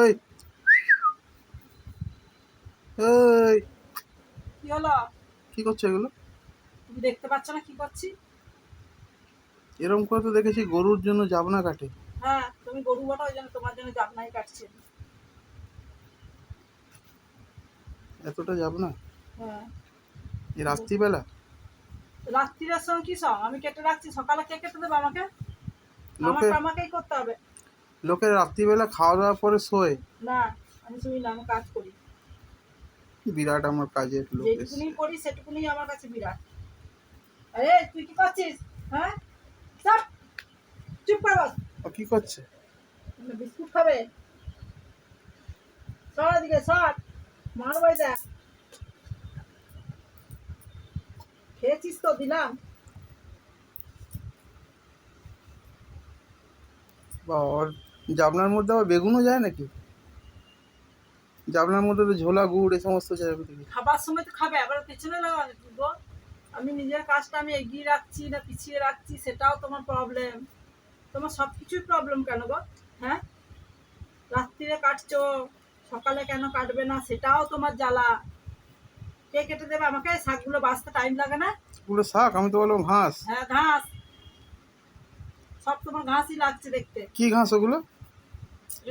এই। এই। কি হলো? কি করছ এগুলো? তুমি দেখতে পাচ্ছ না কি করছি? এরকম করে তো দেখেছি গরুর জন্য জাবনা কাটে। হ্যাঁ তুমি গরু বটো ওই জন্য তোমার জন্য জাপনাই কাটছি। এতটা জাবনা হ্যাঁ। এই রাত্রিবেলা? রাত্রিরের সঙ্গে কি সং আমি কেটে রাখছি সকালে কে কেটে দেবে আমাকে? আমাকে আমাকেই করতে হবে। লোকের রাত্রিবেলা খাওয়া দাওয়ার পরে শোয়। না আমি শুনি না আমি কাজ করি। বিরাট আমার কাজের লোক। যেটুকুনি করি সেটুকুনি আমার কাছে বিরাট। আরে তুই কি করছিস? হ্যাঁ? সব চুপ করে বস। ও কি করছে? বিস্কুট খাবে? সর দিকে সর। মারবাই দেখ। খেয়েছিস তো দিলাম। বা জাবনার মধ্যে আবার বেগুনও যায় নাকি? জাবনার মধ্যে তো ঝোলা গুড় এই সমস্ত যায় খাবার সময় তো খাবে আবার পেছনে লাগা গো আমি নিজের কাজটা আমি এগিয়ে রাখছি না পিছিয়ে রাখছি সেটাও তোমার প্রবলেম তোমার সব কিছুই প্রবলেম কেন গো? হ্যাঁ? রাত্রিরে কাটছো সকালে কেন কাটবে না সেটাও তোমার জ্বালা। কে কেটে দেবে? আমাকে শাকগুলো বাঁচতে টাইম লাগে না। ওগুলো শাক? আমি তো বললাম ঘাস। হ্যাঁ ঘাস। সব তোমার ঘাসই লাগছে দেখতে। কি ঘাস ওগুলো?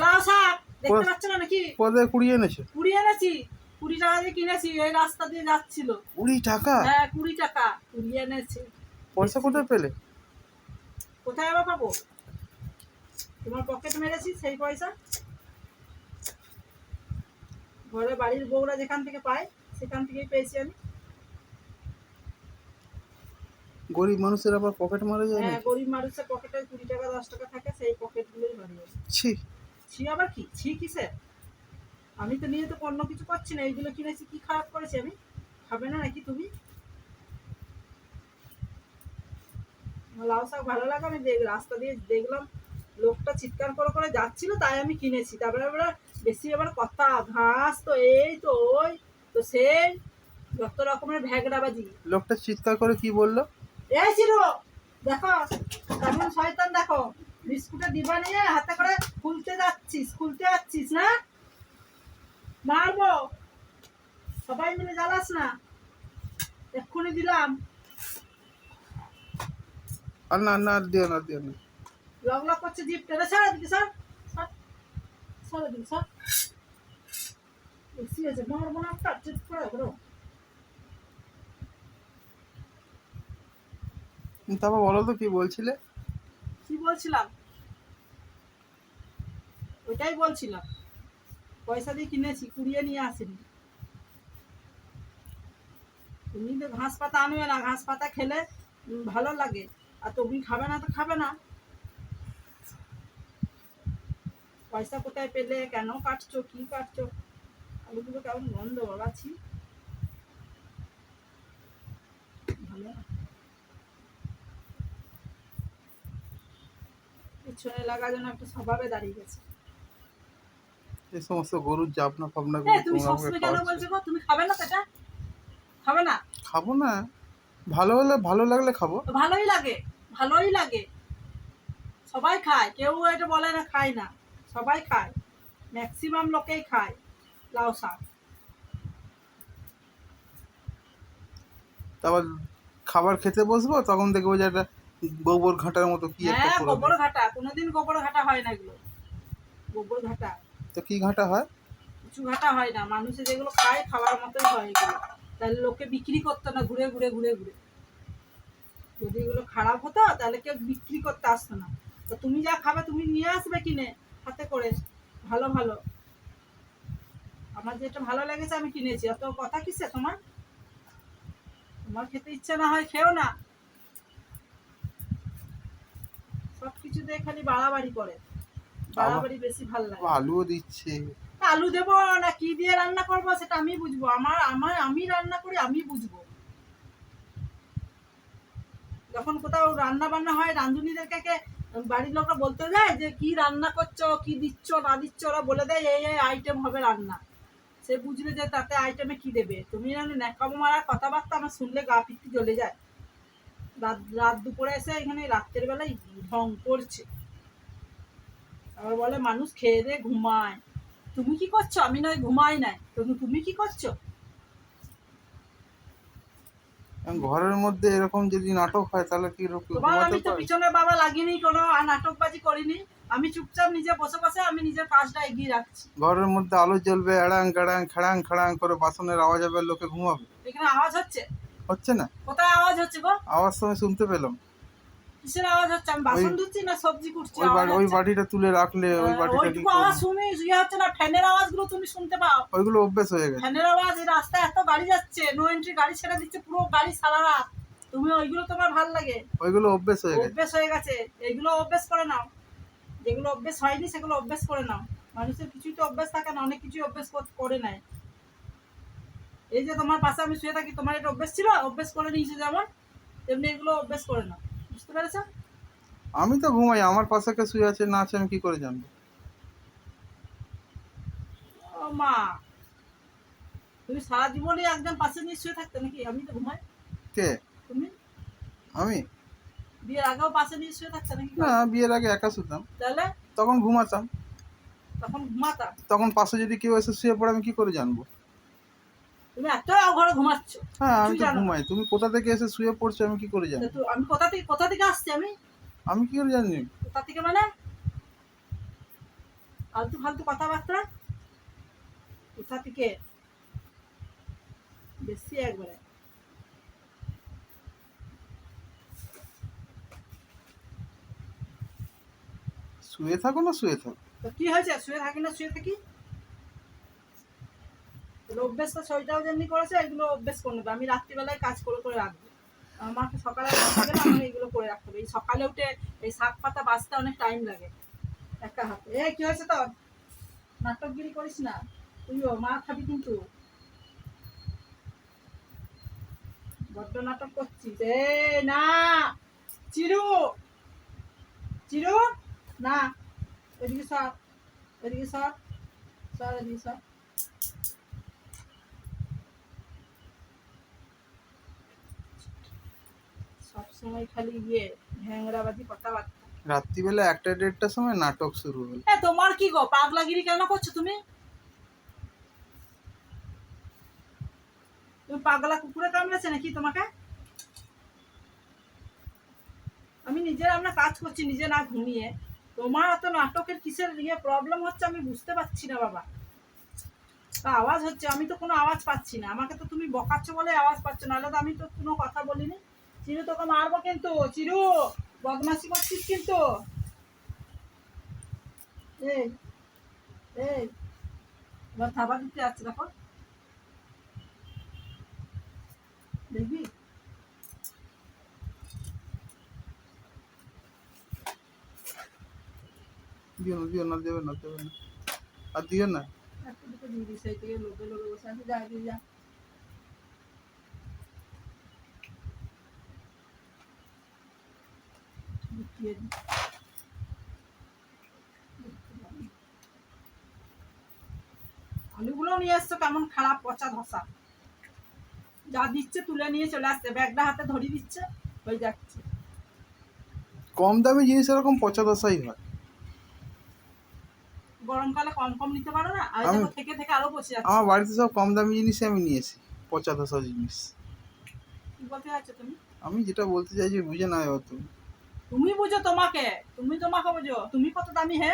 লাউ শাক দেখতে পাচ্ছ না নাকি? পদে কুড়িয়ে এনেছে। কুড়ি এনেছি কুড়ি টাকা দিয়ে কিনেছি এই রাস্তা দিয়ে যাচ্ছিল। কুড়ি টাকা? হ্যাঁ কুড়ি টাকা কুড়ি এনেছি। পয়সা কোথায় পেলে? কোথায় আবার পাবো? তোমার পকেট মেরেছি সেই পয়সা। ঘরে বাড়ির বউরা যেখান থেকে পায় সেখান থেকেই পেয়েছি আমি। গরিব মানুষের আবার পকেট মারা যায় হ্যাঁ গরিব মানুষের পকেটে কুড়ি টাকা দশ টাকা থাকে সেই পকেটগুলোই বাড়িয়ে ছি। ছি আবার কি? ছি কিসের? আমি তো নিয়ে তো অন্য কিছু করছি না এইগুলো কিনেছি কি খারাপ করেছি আমি? খাবে না নাকি তুমি? লাউ শাক ভালো লাগে আমি দেখ রাস্তা দিয়ে দেখলাম লোকটা চিৎকার করে করে যাচ্ছিল তাই আমি কিনেছি। তারপরে আবার বেশি আবার কথা ঘাস তো এই তো ওই তো সেই যত রকমের ভ্যাগড়াবাজি। লোকটা চিৎকার করে কি বলল? এই চিরো দেখো কেমন শয়তান দেখো। বিস্কুটের ডিবা নিয়ে হাতে করে খুলতে যাচ্ছিস খুলতে যাচ্ছিস না? মারবো। সবাই মিলে জ্বালাস না। এক্ষুনি দিলাম। আর না না দিও না দিও না। লগ করছে জিপ টেনে সারা দিকে স্যার সারা। দিকে স্যার হয়েছে মারবো না একটা চুপ করে তারপর বলো তো কি বলছিলে? কি বলছিলাম? ওইটাই বলছিলাম। পয়সা দিয়ে কিনেছি, কুড়িয়ে নিয়ে আসিনি। তুমি তো ঘাস পাতা আনবে না, ঘাস পাতা খেলে ভালো লাগে। আর তুমি খাবে না তো খাবে না। পয়সা কোথায় পেলে, কেন কাটছো, কি কাটছো? আলুগুলো কেমন গন্ধ, বাবাছি। ভালো না। পিছনে লাগা যেন একটা স্বভাবে দাঁড়িয়ে গেছে। এই সমস্ত গরুর জাবনা ফাবনা এ, তুমি সবসময় কেন বলছো গো? তুমি খাবে না সেটা? খাবে না? খাব না। ভালো হলে ভালো লাগলে খাব। ভালোই লাগে ভালোই লাগে। সবাই খায় কেউ এটা বলে না খায় না। সবাই খায় ম্যাক্সিমাম লোকেই খায় লাউ শাক। তারপর খাবার খেতে বসবো তখন দেখব যে একটা গোবর ঘাটার মতো কি একটা হ্যাঁ গোবর ঘাটা কোনোদিন গোবর ঘাটা হয় না এগুলো। গোবর ঘাটা তো কি ঘাটা হয়? কিছু ঘাটা হয় না। মানুষে যেগুলো খায় খাওয়ার মতোই হয় এগুলো। তাহলে লোকে বিক্রি করতো না ঘুরে ঘুরে ঘুরে ঘুরে। যদি এগুলো খারাপ হতো তাহলে কেউ বিক্রি করতে আসতো না। তো তুমি যা খাবে তুমি নিয়ে আসবে কিনে হাতে করে। ভালো ভালো। আমার যেটা ভালো লেগেছে আমি কিনেছি। অত কথা কিসে তোমার? তোমার খেতে ইচ্ছে না হয় খেও না। সব খালি বাড়াবাড়ি করে। বাড়াবাড়ি বেশি ভালো লাগে। আলুও দিচ্ছে। আলু দেবো না কি দিয়ে রান্না করব সেটা আমি বুঝব। আমার আমার আমি রান্না করি আমি বুঝব। যখন কোথাও রান্না বান্না হয় রাঁধুনিদেরকে বাড়ির লোকরা বলতে যায় যে কি রান্না করছ কি দিচ্ছ না দিচ্ছ? ওরা বলে দেয় এই এই আইটেম হবে রান্না। সে বুঝবে যে তাতে আইটেমে কি দেবে। তুমি জানো ন্যাকামো মারার কথাবার্তা আমার শুনলে গা পিত্তি জ্বলে যায়। রাত রাত দুপুরে এসে এখানে রাত্রের বেলায় ঢং করছে। আবার বলে মানুষ খেয়ে দিয়ে ঘুমায়। তুমি কি করছ? আমি নয় ঘুমাই নাই। তুমি তুমি কি করছ? ঘরের মধ্যে এরকম যদি নাটক হয় তাহলে কি তোমার আমি তো পিছনে বাবা লাগিনি কোনো আর নাটকবাজি করিনি। আমি চুপচাপ নিজে বসে বসে আমি নিজের কাজটা এগিয়ে রাখছি। ঘরের মধ্যে আলো জ্বলবে এড়াং গাড়াং খাড়াং খাড়াং করে বাসনের আওয়াজ হবে লোকে ঘুমাবে। এখানে আওয়াজ হচ্ছে? হচ্ছে না? কোথায় আওয়াজ হচ্ছে গো? আওয়াজ তো আমি শুনতে পেলাম। কিসের আওয়াজ হচ্ছে? আমি বাসন ধুচ্ছি না সবজি কুটছি ওই আওয়াজ বাড়ি ওই? বাড়িটা তুলে রাখলে ওই হ্যাঁ, বাড়িটা কি আওয়াজ? শুনি ইয়ে হচ্ছে না ফ্যানের আওয়াজগুলো তুমি শুনতে পাও। ওইগুলো অভ্যেস হয়ে গেছে। ফ্যানের আওয়াজ এই রাস্তায় এত গাড়ি যাচ্ছে নো এন্ট্রি গাড়ি ছেড়ে দিচ্ছে পুরো গাড়ি সারা রাত। তুমি ওইগুলো তোমার ভালো লাগে? ওইগুলো অভ্যেস হয়ে গেছে। অভ্যেস হয়ে গেছে। এইগুলো অভ্যেস করে নাও। যেগুলো অভ্যেস হয়নি সেগুলো অভ্যেস করে নাও। মানুষের কিছুই তো অভ্যেস থাকে না অনেক কিছুই অভ্যেস কর- করে নেয়। এই যে তোমার পাশে আমি শুয়ে থাকি তোমার এটা অভ্যেস ছিল? অভ্যেস করে নিয়েছে যেমন তেমনি এগুলো অভ্যেস করে না। বুঝতে পেরেছ? আমি তো ঘুমাই আমার পাশে কে শুয়ে আছে না আছে আমি কি করে জানব? ও মা। তুমি সারা জীবনে একজন পাশে নিয়ে শুয়ে থাকতে নাকি? আমি তো ঘুমাই। কে? তুমি? আমি? বিয়ের আগেও পাশে নিয়ে শুয়ে থাকতে নাকি? না বিয়ের আগে একা শুতাম। তাহলে? তখন ঘুমাতাম। তখন ঘুমাতা তখন পাশে যদি কেউ এসে শুয়ে পড়ে আমি কি করে জানব? তুমি এত ঘরে ঘুমাচ্ছ। হ্যাঁ আমি তো জানো। ঘুমাই। তুমি কোথা থেকে এসে শুয়ে পড়ছো আমি কি করে তো- আমি কোথা থেকে কোথা থেকে আসছি আমি? আমি কি করে জানি? কোথা থেকে মানে? ফালতু ফালতু কথাবার্তা? কোথা থেকে? বেশি একবারে। শুয়ে থাকো না শুয়ে থাকো। তো কি হয়েছে? শুয়ে থাকি না শুয়ে থাকি? তাহলে অভ্যেসটা শরীরটাও যেমনি করেছে, এগুলো অভ্যেস করে নেবে। আমি রাত্রিবেলায় কাজ করে করে রাখব। আমাকে সকালে এগুলো করে রাখতে হবে। এই সকালে উঠে এই শাক পাতা বাঁচতে অনেক টাইম লাগে। একা হাতে। এ, কি হয়েছে তোর? নাটকগিরি করিস না? তুইও, মা খাবি কিন্তু। বড্ড নাটক করছিস। এ, না! চিরু! চিরু! না! এদিকে সর। এদিকে সর। সর, এদিকে সর। সবসময় খালি ইয়ে ভ্যাংরাবাজি কথাবার্তা রাত্রিবেলা একটা দেড়টার সময় নাটক শুরু হলো এ তোমার কি গো পাগলাগিরি কেন করছ তুমি? তুমি পাগলা কুকুরে কামড়েছে নাকি তোমাকে? আমি নিজের আমরা কাজ করছি নিজে না ঘুমিয়ে। তোমার এত নাটকের কিসের ইয়ে প্রবলেম হচ্ছে আমি বুঝতে পারছি না বাবা। তা আওয়াজ হচ্ছে আমি তো কোনো আওয়াজ পাচ্ছি না। আমাকে তো তুমি বকাচ্ছ বলে আওয়াজ পাচ্ছ নাহলে তো আমি তো কোনো কথা বলিনি। চিরু তোকে মারবো কিন্তু চিরু। বদমাসি করছিস কিন্তু। এই এই এবার থাবা দিতে যাচ্ছে দেখো। দেখবি? দিও না দিও না দেবে না দেবে না। আর দিও না। একটা দুটো দিয়ে দিস এই থেকে লোকে লোকে বসে আছে যা দিয়ে যা। দি। আলুগুলো নিয়ে এসছো কেমন খারাপ পচা ধসা। যা দিচ্ছে তুলে নিয়ে চলে আসছে ব্যাগটা হাতে ধরিয়ে দিচ্ছে হয়ে যাচ্ছে। কম দামি জিনিস এরকম পচা দশাই হয় গরমকালে কম কম নিতে পারো না? আর আমি- থেকে থেকে আরও বসে যাচ্ছে। আমার বাড়িতে সব কম দামি জিনিসই আমি নিয়েছি পচা দশা জিনিস। কি বলতে যাচ্ছ তুমি? আমি যেটা বলতে চাইছি বুঝে না তুমি। তুমি বুঝো তোমাকে। তুমি তোমাকে বুঝো। তুমি কত দামি হে?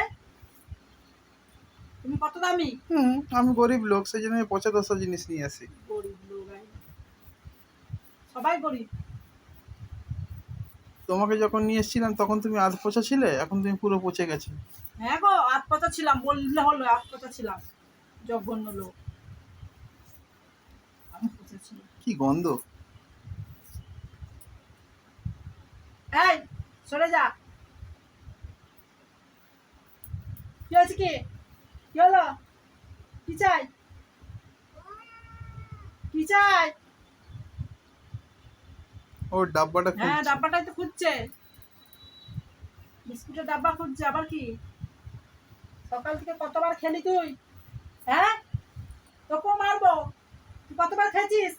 তুমি কত দামি? হুম আমি গরিব লোক সেই জন্য পচা দশা জিনিস নিয়ে আসি। গরিব লোক। সবাই গরিব। তোমাকে যখন নিয়ে এসেছিলাম তখন তুমি আধ পচা ছিলে এখন তুমি পুরো পচে গেছো। হ্যাঁ গো আট কথা ছিলাম বললে হলো আট কথা ছিলাম জঘন্য লোক। কি গন্ধ? এই সরে যা। কি হয়েছে কি? কি হলো? কি চাই? কি চাই? ও ডাব্বাটা হ্যাঁ ডাব্বাটাই তো খুঁজছে বিস্কুটের ডাব্বা খুঁজছে আবার কি? সকাল থেকে কতবার খেলি তুই? হ্যাঁ? তোকেও মারবো। তুই কতবার খেয়েছিস?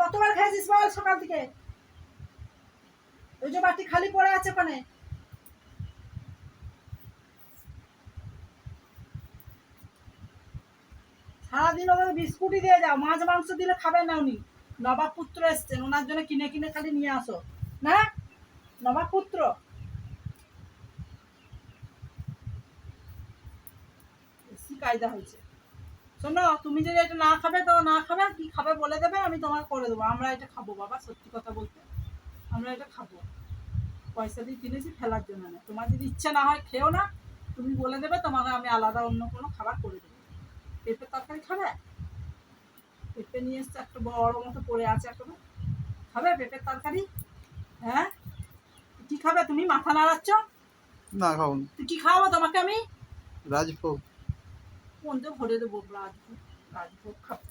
কতবার খাইছিস বল সকাল থেকে? ওই যে বাটি খালি পড়ে আছে ওখানে। সারাদিন ওদের বিস্কুটই দিয়ে যাও, মাছ মাংস দিলে খাবে না উনি। নবাব পুত্র এসছেন, ওনার জন্য কিনে কিনে খালি নিয়ে আসো। না? নবাব পুত্র? কায়দা হয়েছে। শোনো তুমি যদি এটা না খাবে তো না খাবে কি খাবে বলে দেবে আমি তোমার করে দেবো। আমরা এটা খাব বাবা সত্যি কথা বলতে। আমরা এটা খাব। পয়সা দিয়ে কিনেছি ফেলার জন্য না তোমার যদি ইচ্ছা না হয় খেও না। তুমি বলে দেবে তোমাকে আমি আলাদা অন্য কোনো খাবার করে দেবো। পেঁপে তরকারি খাবে? পেঁপে নিয়ে এসছে একটা বড় মতো পড়ে আছে একটা খাবে পেঁপের তরকারি? হ্যাঁ? কি খাবে তুমি? মাথা নাড়াচ্ছ? না না। তুই কি খাওয়াবো তোমাকে আমি? রাজভোগ। কোনতে ভরে দেবো রাজভোগ রাজভোগ খাব।